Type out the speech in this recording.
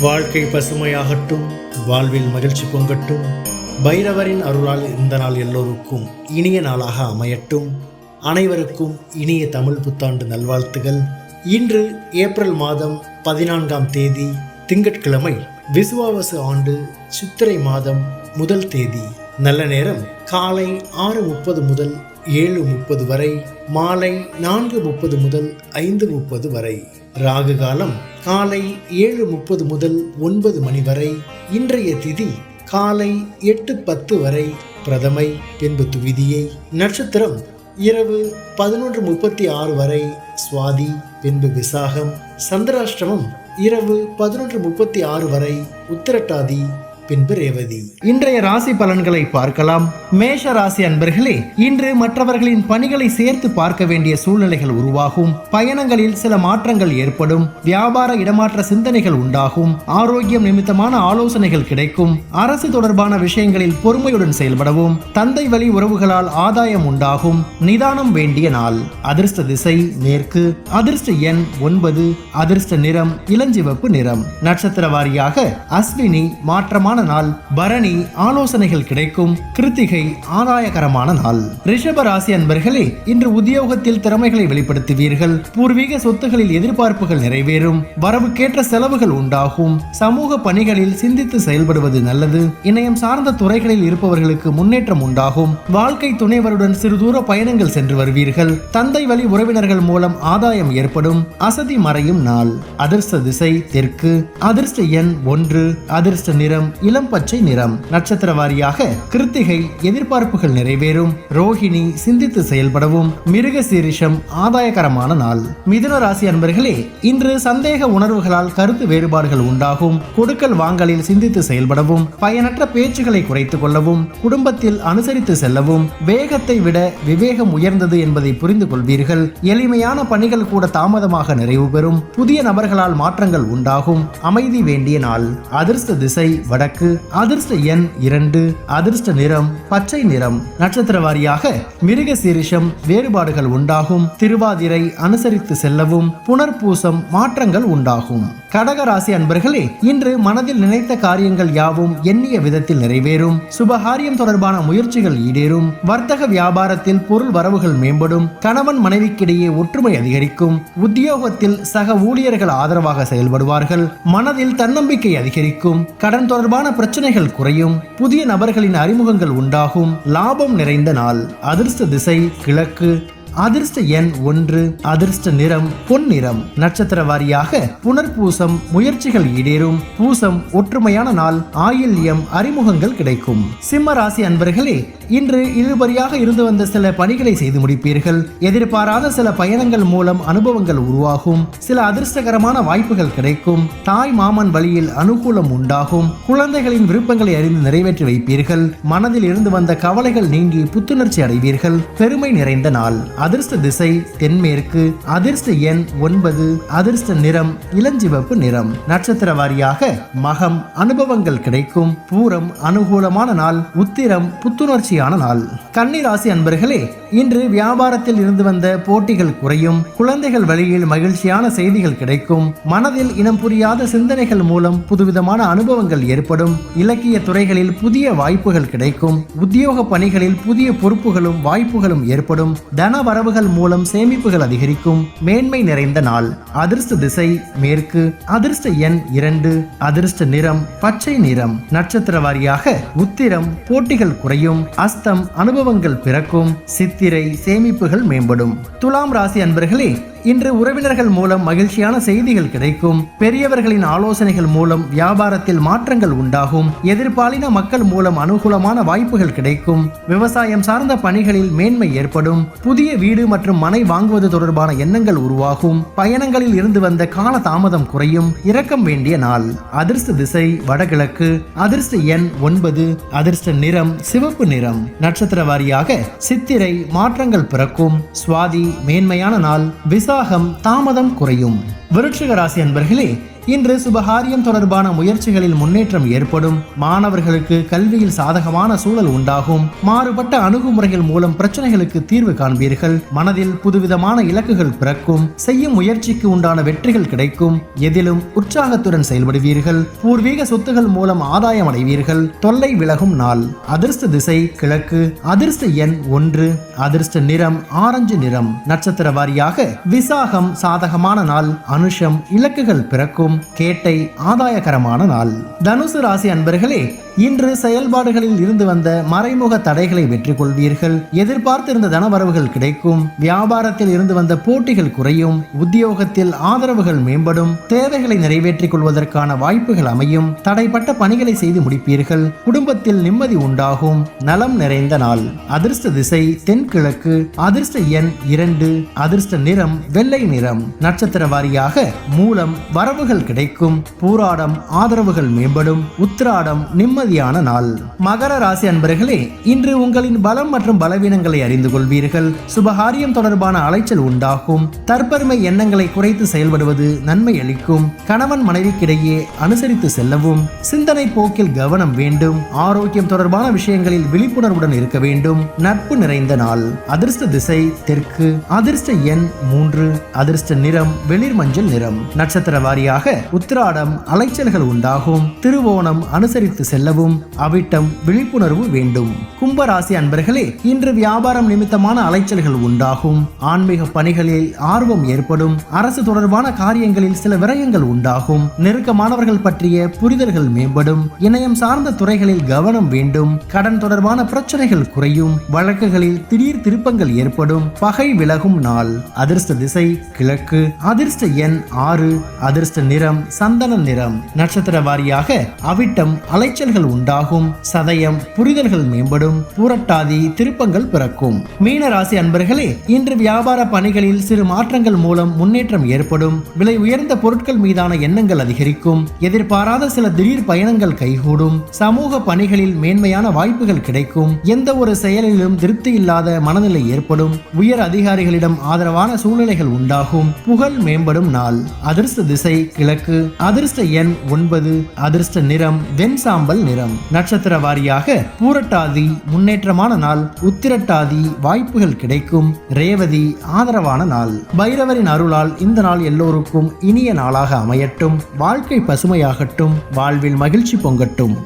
வாழ்க்கை பசுமையாகட்டும் வாழ்வில் மகிழ்ச்சி பொங்கட்டும் பைரவரின் அருளால் இந்த நாள் எல்லோருக்கும் இனிய நாளாக அமையட்டும். அனைவருக்கும் இனிய தமிழ் புத்தாண்டு நல்வாழ்த்துகள். இன்று ஏப்ரல் மாதம் பதினான்காம் தேதி திங்கட்கிழமை விசுவாவசு ஆண்டு சித்திரை மாதம் முதல் தேதி. நல்ல நேரம் காலை ஆறு முப்பது முதல் ஏழு முப்பது வரை மாலை நான்கு முப்பது முதல் ஐந்து முப்பது வரை. ராகு காலம் காலை ஏழு முப்பது முதல் ஒன்பது மணி வரை இன்றைய திதி காலை எட்டு பத்து வரை பிரதமை பின்பு துவிதியை நட்சத்திரம் இரவு பதினொன்று முப்பத்தி ஆறு வரை சுவாதி பின்பு விசாகம் சந்திராஷ்டமம் இரவு பதினொன்று முப்பத்தி ஆறு வரை உத்திரட்டாதி பின்பு ரேவதி. இன்றைய ராசி பலன்களை பார்க்கலாம். மேஷ ராசி அன்பர்களே இன்று மற்றவர்களின் பணிகளை சேர்த்து பார்க்க வேண்டிய சூழ்நிலைகள் உருவாகும். பயணங்களில் சில மாற்றங்கள் ஏற்படும். வியாபார இடமாற்ற சிந்தனைகள் உண்டாகும். ஆரோக்கியம் நிமித்தமான ஆலோசனைகள் கிடைக்கும். அரசு தொடர்பான விஷயங்களில் பொறுமையுடன் செயல்படவும். தந்தை வழி உறவுகளால் ஆதாயம் உண்டாகும். நிதானம் வேண்டிய நாள். அதிர்ஷ்ட திசை மேற்கு. அதிர்ஷ்ட எண் ஒன்பது. அதிர்ஷ்ட நிறம் இளஞ்சிவப்பு நிறம். நட்சத்திர வாரியாக அஸ்வினி மாற்றமான நாள். பரணி ஆலோசனைகள் கிடைக்கும். கிருத்திகை ஆதாயகரமான நாள். ரிஷப ராசி அன்பர்களே இன்று உத்தியோகத்தில் திறமைகளை வெளிப்படுத்துவீர்கள். பூர்வீக சொத்துகளில் எதிர்பார்ப்புகள் நிறைவேறும். வரவுக்கேற்ற செலவுகள் உண்டாகும். சமூக பணிகளில் சிந்தித்து செயல்படுவது நல்லது. இணையம் சார்ந்த துறைகளில் இருப்பவர்களுக்கு முன்னேற்றம் உண்டாகும். வாழ்க்கை துணைவருடன் சிறு தூர பயணங்கள் சென்று வருவீர்கள். தந்தை வழி உறவினர்கள் மூலம் ஆதாயம் ஏற்படும். அசதி மறையும் நாள். அதிர்ஷ்ட திசை தெற்கு. அதிர்ஷ்ட எண் ஒன்று. அதிர்ஷ்ட நிறம் இளம் பச்சை நிறம். நட்சத்திர வாரியாக கிருத்திகை எதிர்பார்ப்புகள் நிறைவேறும். ரோஹிணி சிந்தித்து செயல்படவும். மிருக சீரிஷம் ஆதாயகரமான நாள். மிதுன ராசி அன்பர்களே இன்று சந்தேக உணர்வுகளால் கருத்து வேறுபாடுகள் உண்டாகும். கொடுக்கல் வாங்கலில் சிந்தித்து செயல்படவும். பயனற்ற பேச்சுகளை குறைத்துக் கொள்ளவும். குடும்பத்தில் அனுசரித்து செல்லவும். வேகத்தை விட விவேகம் உயர்ந்தது என்பதை புரிந்து கொள்வீர்கள். எளிமையான பணிகள் கூட தாமதமாக நிறைவு பெறும். புதிய நபர்களால் மாற்றங்கள் உண்டாகும். அமைதி வேண்டிய நாள். அதிர்ஷ்ட திசை வடக்கு. அதிர்ஷ்ட எண் இரண்டு. அதிர்ஷ்ட நிறம் பச்சை நிறம் நட்சத்திர வாரியாக மிருக சீரிஷம் வேறுபாடுகள் உண்டாகும். திருவாதிரை அனுசரித்து செல்லவும் புனர்பூசம் மாற்றங்கள் உண்டாகும். கடகராசி அன்பர்களே இன்று மனதில் நினைத்த காரியங்கள் யாவும் எண்ணிய விதத்தில் நிறைவேறும். சுபகாரியம் தொடர்பான முயற்சிகள் ஈடேறும். வர்த்தக வியாபாரத்தில் பொருள் வரவுகள் மேம்படும். கணவன் மனைவிக்கிடையே ஒற்றுமை அதிகரிக்கும். உத்தியோகத்தில் சக ஊழியர்கள் ஆதரவாக செயல்படுவார்கள். மனதில் தன்னம்பிக்கை அதிகரிக்கும். கடன் தொடர்பான பிரச்சனைகள் குறையும். புதிய நபர்களின் அறிமுகங்கள் உண்டாகும். லாபம் நிறைந்த நாள். அதிர்ஷ்ட திசை கிழக்கு. அதிர்ஷ்ட எண் ஒன்று. அதிர்ஷ்ட நிறம் பொன் நிறம் நட்சத்திர வாரியாக புனர்பூசம் முயற்சிகள் ஈடேறும். பூசம் ஒற்றுமையான நாள். ஆயில்யம் அறிமுகங்கள் கிடைக்கும். சிம்ம ராசி அன்பர்களே இன்று இழுபறியாக இருந்து வந்த சில பணிகளை செய்து முடிப்பீர்கள். எதிர்பாராத சில பயணங்கள் மூலம் அனுபவங்கள் உருவாகும். சில அதிர்ஷ்டகரமான வாய்ப்புகள் கிடைக்கும். தாய் மாமன் வழியில் அனுகூலம் உண்டாகும். குழந்தைகளின் விருப்பங்களை அறிந்து நிறைவேற்றி வைப்பீர்கள். மனதில் இருந்து வந்த கவலைகள் நீங்கி புத்துணர்ச்சி அடைவீர்கள். பெருமை நிறைந்த நாள். அதிர்ஷ்ட திசை தென்மேற்கு. அதிர்ஷ்ட எண் ஒன்பது. அதிர்ஷ்ட நிறம் இளஞ்சிவப்பு நிறம். நட்சத்திர வாரியாக மகம் அனுபவங்கள் கிடைக்கும். பூரம் அனுகூலமான நாள். உத்திரம் புத்துணர்ச்சி புத்துணர்ச்சியான நாள். கன்னிராசி அன்பர்களே இன்று வியாபாரத்தில் இருந்து வந்த போட்டிகள் குறையும் குழந்தைகள் வழியில் மகிழ்ச்சியான செய்திகள் கிடைக்கும் மனதில் இனம் புரியாத சிந்தனைகள் மூலம் புதுவிதமான அனுபவங்கள் ஏற்படும் இலக்கிய துறைகளில் புதிய வாய்ப்புகள் கிடைக்கும் உத்தியோக பணிகளில் புதிய பொறுப்புகளும் வாய்ப்புகளும் ஏற்படும் தன வரவுகள் மூலம் சேமிப்புகள் அதிகரிக்கும் மேன்மை நிறைந்த நாள். அதிர்ஷ்ட திசை மேற்கு அதிர்ஷ்ட எண் இரண்டு அதிர்ஷ்ட நிறம் பச்சை நிறம். நட்சத்திர வாரியாக உத்திரம் போட்டிகள் குறையும் அஸ்தம் அனுபவங்கள் பிறக்கும் சித்திரை சேமிப்புகள் மேம்படும். துலாம் ராசி அன்பர்களே இன்று உறவினர்கள் மூலம் மகிழ்ச்சியான செய்திகள் கிடைக்கும். பெரியவர்களின் ஆலோசனைகள் மூலம் வியாபாரத்தில் மாற்றங்கள் உண்டாகும். எதிர்பாலின மக்கள் மூலம் அனுகூலமான வாய்ப்புகள் கிடைக்கும். விவசாயம் சார்ந்த பணிகளில் மேன்மை ஏற்படும். புதிய வீடு மற்றும் மனை வாங்குவது தொடர்பான எண்ணங்கள் உருவாகும். பயணங்களில் இருந்து வந்த கால தாமதம் குறையும். இரக்கம் வேண்டிய நாள். அதிர்ஷ்ட திசை வடகிழக்கு. அதிர்ஷ்ட எண் ஒன்பது. அதிர்ஷ்ட நிறம் சிவப்பு நிறம். நட்சத்திர வாரியாக சித்திரை மாற்றங்கள் பிறக்கும். சுவாதி மேன்மையான நாள். உற்சாகம் தாமதம் குறையும். விருட்சிக ராசி அன்பர்களே இன்று சுபகாரியம் தொடர்பான முயற்சிகளில் முன்னேற்றம் ஏற்படும். மாணவர்களுக்கு கல்வியில் சாதகமான சூழல் உண்டாகும். மாறுபட்ட அணுகுமுறைகள் மூலம் பிரச்சனைகளுக்கு தீர்வு காண்பீர்கள். மனதில் புதுவிதமான இலக்குகள் பிறக்கும். செய்யும் முயற்சிக்கு உண்டான வெற்றிகள் கிடைக்கும். எதிலும் உற்சாகத்துடன் செயல்படுவீர்கள். பூர்வீக சொத்துகள் மூலம் ஆதாயம் அடைவீர்கள். தொல்லை விலகும் நாள். அதிர்ஷ்ட திசை கிழக்கு. அதிர்ஷ்ட எண் ஒன்று. அதிர்ஷ்ட நிறம் ஆரஞ்சு நிறம். நட்சத்திர வாரியாக விசாகம் சாதகமான நாள். அனுஷம் இலக்குகள் பிறக்கும். கேட்டை ஆதாயகரமான நாள். தனுசு ராசி அன்பர்களே இன்று செயல்பாடுகளில் இருந்து வந்த மறைமுக தடைகளை வெற்றி கொள்வீர்கள். எதிர்பார்த்திருந்த தனவரவுகள் கிடைக்கும். வியாபாரத்தில் இருந்து வந்த போட்டிகள் குறையும். உத்தியோகத்தில் ஆதரவுகள் மேம்படும். தேவைகளை நிறைவேற்றிக் கொள்வதற்கான வாய்ப்புகள் அமையும். தடைப்பட்ட பணிகளை செய்து முடிப்பீர்கள். குடும்பத்தில் நிம்மதி உண்டாகும். நலம் நிறைந்த நாள். அதிர்ஷ்ட திசை தென்கிழக்கு. அதிர்ஷ்ட எண் இரண்டு. அதிர்ஷ்ட நிறம் வெள்ளை நிறம். நட்சத்திர வாரியாக மூலம் வரவுகள் கிடைக்கும். பூராடம் ஆதரவுகள் மேம்படும். உத்திராடம் நிம்மதியான நாள். மகர ராசி அன்பர்களே இன்று உங்களின் பலம் மற்றும் பலவீனங்களை அறிந்து கொள்வீர்கள். சுபகாரியம் தொடர்பான அலைச்சல் உண்டாகும். தற்பெருமை எண்ணங்களை குறைத்து செயல்படுவது நன்மை அளிக்கும். கணவன் மனைவிக்கிடையே அனுசரித்து செல்லவும். சிந்தனை போக்கில் கவனம் வேண்டும். ஆரோக்கியம் தொடர்பான விஷயங்களில் விழிப்புணர்வுடன் இருக்க வேண்டும். நட்பு நிறைந்த நாள். அதிர்ஷ்ட திசை தெற்கு. அதிர்ஷ்ட எண் மூன்று. அதிர்ஷ்ட நிறம் வெளிர் மஞ்சள் நிறம். நட்சத்திர வாரியாக உத்திராடம் அலைச்சல்கள் உண்டாகும். திருவோணம் அனுசரித்து செல்லவும் அவிட்டம் விழிப்புணர்வு வேண்டும். கும்பராசி அன்பர்களே இன்று வியாபாரம் நிமித்தமான அலைச்சல்கள் உண்டாகும். ஆன்மீக பணிகளில் ஆர்வம் ஏற்படும். அரசு தொடர்பான காரியங்களில் சில விரயங்கள் உண்டாகும். நெருக்கமானவர்கள் பற்றிய புரிதல்கள் மேம்படும். இணையம் சார்ந்த துறைகளில் கவனம் வேண்டும். கடன் தொடர்பான பிரச்சனைகள் குறையும். வழக்குகளில் திடீர் திருப்பங்கள் ஏற்படும். பகை விலகும் நாள். அதிர்ஷ்ட திசை கிழக்கு. அதிர்ஷ்ட எண் ஆறு. அதிர்ஷ்ட நிறம் சந்தன நிறம் நட்சத்திர வாரியாக அவிட்டம் அலைச்சல்கள் உண்டாகும். சதயம் புரிதல்கள் மேம்படும். புரட்டாதி திருப்பங்கள் பிறக்கும். மீன ராசி அன்பர்களே இன்று வியாபார பணிகளில் சிறு மாற்றங்கள் மூலம் முன்னேற்றம் ஏற்படும். விலை உயர்ந்த பொருட்கள் மீதான எண்ணங்கள் அதிகரிக்கும். எதிர்பாராத சில திடீர் பயணங்கள் கைகூடும். சமூக பணிகளில் மேன்மையான வாய்ப்புகள் கிடைக்கும். எந்த ஒரு செயலிலும் திருப்தி இல்லாத மனநிலை ஏற்படும். உயர் அதிகாரிகளிடம் ஆதரவான சூழ்நிலைகள் உண்டாகும். புகழ் மேம்படும் நாள். அதிர்ஷ்ட திசை கிழக்கு அதிர்ஷ்ட எண் ஒன்பது அதிர்ஷ்ட நிறம் வெண் சாம்பல் நிறம். நட்சத்திர வாரியாக பூரட்டாதி முன்னேற்றமான நாள் உத்திரட்டாதி வாய்ப்புகள் கிடைக்கும். ரேவதி ஆதரவான நாள். பைரவரின் அருளால் இந்த நாள் எல்லோருக்கும் இனிய நாளாக அமையட்டும். வாழ்க்கை பசுமையாகட்டும். வாழ்வில் மகிழ்ச்சி பொங்கட்டும்.